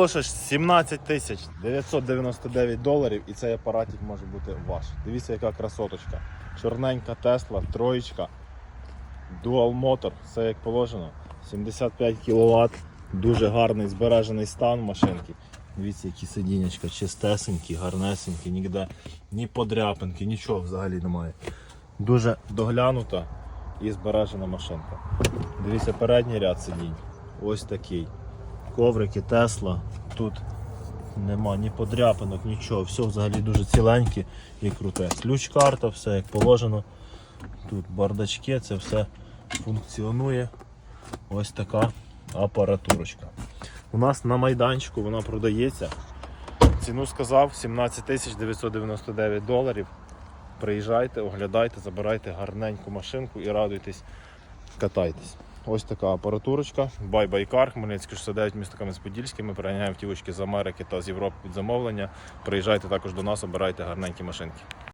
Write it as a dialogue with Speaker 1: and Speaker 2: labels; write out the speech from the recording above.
Speaker 1: Тож 17 тисяч 999 доларів і цей апаратик може бути ваш. Дивіться, яка красоточка. Чорненька Тесла, троєчка, Dual Motor, все як положено. 75 кВт, дуже гарний збережений стан машинки. Дивіться, які сидінечка, чистесенькі, гарнесенькі, ніде ні подряпинки, нічого взагалі немає. Дуже доглянута і збережена машинка. Дивіться, передній ряд сидінь. Ось такий. Коврики Тесла. Тут нема ні подряпинок, нічого. Все взагалі дуже ціленьке і круте. Ключ-карта, все як положено. Тут бардачки, це все функціонує. Ось така апаратурочка. У нас на майданчику вона продається. Ціну сказав 17 999 доларів. Приїжджайте, оглядайте, забирайте гарненьку машинку і радуйтесь, катайтесь. Ось така апаратурочка. Бай-байкар, Хмельницький 69, місто Кам'янець-Подільський. Ми переганяємо втівочки з Америки та з Європи під замовлення. Приїжджайте також до нас, обирайте гарненькі машинки.